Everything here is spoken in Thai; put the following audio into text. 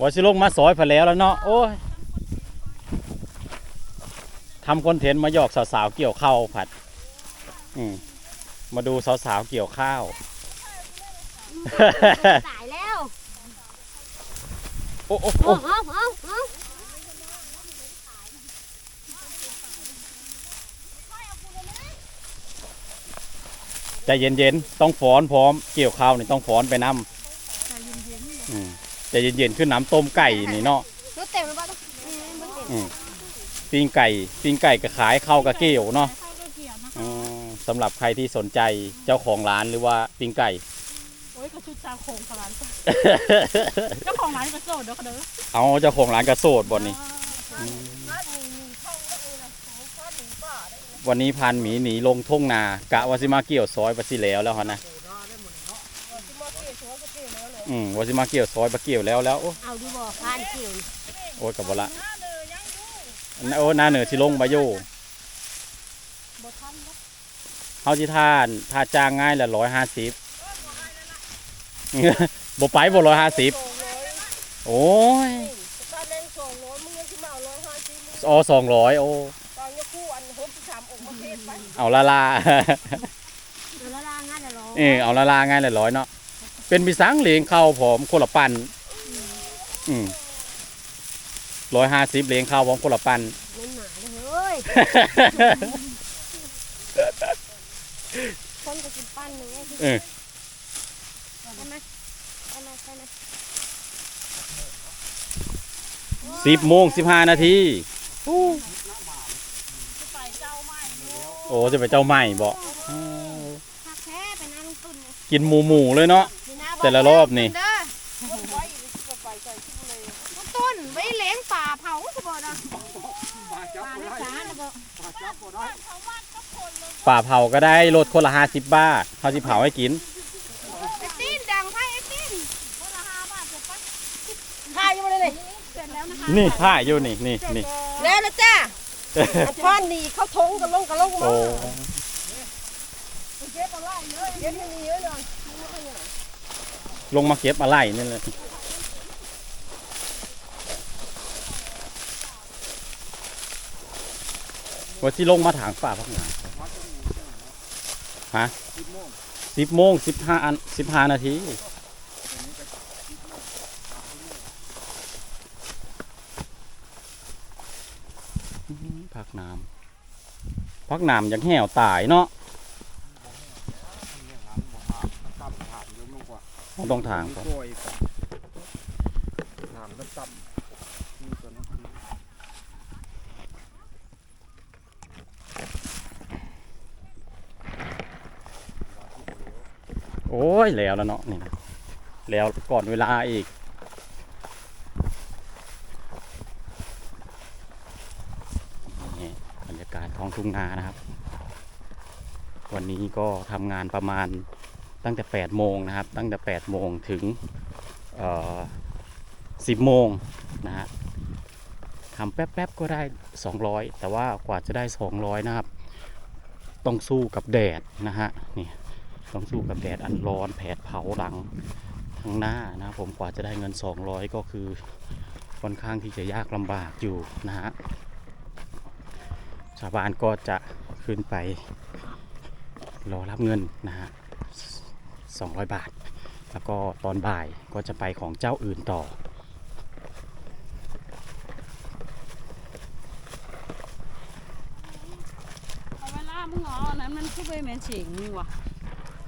ว่าสิลงมาซอยพอแล้วแล้วเนาะโอ้ยทำคอนเทนต์มาหยอกสาวๆเกี่ยวข้าวผัด อืมมาดูสาวๆเกี่ยวข้าวตายแล้วโอ้โอ้โอ้โอ้เอาเอาเอาใจเย็นๆต้องฟ้อนพร้อม เกี่ยวข้าวนี่ต้องฟ้อนไปน้ำอืม ใจเย็นๆขึ้นน้ำต้มไก่นี่เนาะรถเต็มแล้วป่ะอืมมันเต็มอืมปิ้งไก่ปิ้งไก่ก็ขายข้าวกับเกี่ยวเนาะข้าวก็เกี่ยวนะคะอืมสำหรับใครที่สนใจเจ้าของร้านหรือว่าปิ้งไก่ โอ้ยกระชุดซาโคงขลานก็เจ้าของร้านก็โสดเด้อค่ะเด้อเอาเจ้าของร้านกระโสดบนนี้ วันนี้พันหมีหนีลงทุ่งนากะว่าสิมาเกี่ยวซอยปะสิแล้วแล้วฮะนะ อืมว่าสิมาเกี่ยวซอยปะเกี่ยวแล้วแล้วโอ้เอาดูบ่พานเกี่ยวโอ้ยกับบละโอ้หน้าเหนือสิลงบาโยบ่ทันเด้อเฮาสิท่านถ้าจ้างง่ายละร้อยห้าสิบ บ่ไปบ่ร้อยห้าสิบโอ้ยตอนแรงสองร้อยมึงยังที่มาเอาร้อยห้าสิบมึงอ๋อสองร้อยโอ้ตอนนี้คู่อันหกสิบสามองค์ประเทศไปเอาละลา เดี๋ยวละลางานเดี๋ยวรอเออเอาละลาง่ายละร้อยเนาะ เป็นมีสังเหลียงเข้าผมคนละปันอืมร้อยห้าสิบเหลียงเข้าผมคนละปันมันหนาเลยเฮ้ยคนก็กินปั้นหนึ่งไงเออใช่ไหมใช่ไหมใช่ไหมสิบโมงสิบห้านาทีไปเจ้าใหม่ดูโอ้จะไปเจ้าใหม่บอกผักแท้เป็นน้าลุงตุ่นกินหมูหมูเลยเนาะนี่นะ แต่ละรอบนี่เด้อลุงตุ่นไว้เลี้ยงป่าเผาสิบ่นะป่าในสานะบ่ป่าเผาก็ได้ลดคนละห้าสิบบาทเขาสิเผาให้กินไอ้ตีนดังไพ่ไอ้ตีนคนละห้าบาทเสร็จปะทายยังไม่ได้เลยเสร็จแล้วนะคะนี่ผ้าอยู่นี่นี่นี่แล้วนะจ้าอันพ่อนนี่เขาทงกันลงกันลงมาโอ้เก็บอะไรเยอะเก็บไม่มีเยอะเลย ลงมาเก็บอะไรนี่เลยว่าที่ลงมาถางป่าพักหนาฮะสิบโมงสิบห้าอันสิบห้านาทีพักน้ำพักน้ำอย่างแห้วตายเนาะ ต้องต้องทางก่อนโอ้ย แล้วแล้วเนาะนี่นะแล้วก่อนเวลาอีกนี่บรรยากาศท้องทุ่งนานะครับ วันนี้ก็ทำงานประมาณ ตั้งแต่8โมงนะครับ ตั้งแต่8โมงถึงเอ่อ10โมงนะฮะทำแป๊บๆก็ได้ 200 แต่ว่ากว่าจะได้ 200 นะครับ ต้องสู้กับแดดนะฮะนี่ต้องสู้กับแดดอันร้อนแผดเผาหลังทั้งหน้านะผมกว่าจะได้เงิน 200 ก็คือค่อนข้างที่จะยากลำบากอยู่นะฮะชาวบ้านก็จะขึ้นไปรอรับเงินนะฮะ 200 บาท แล้วก็ตอนบ่ายก็จะไปของเจ้าอื่นต่อ เอาเวลามึงอ๋ออันนั้นมันคือใบแมนฉิงนี่ว่ะ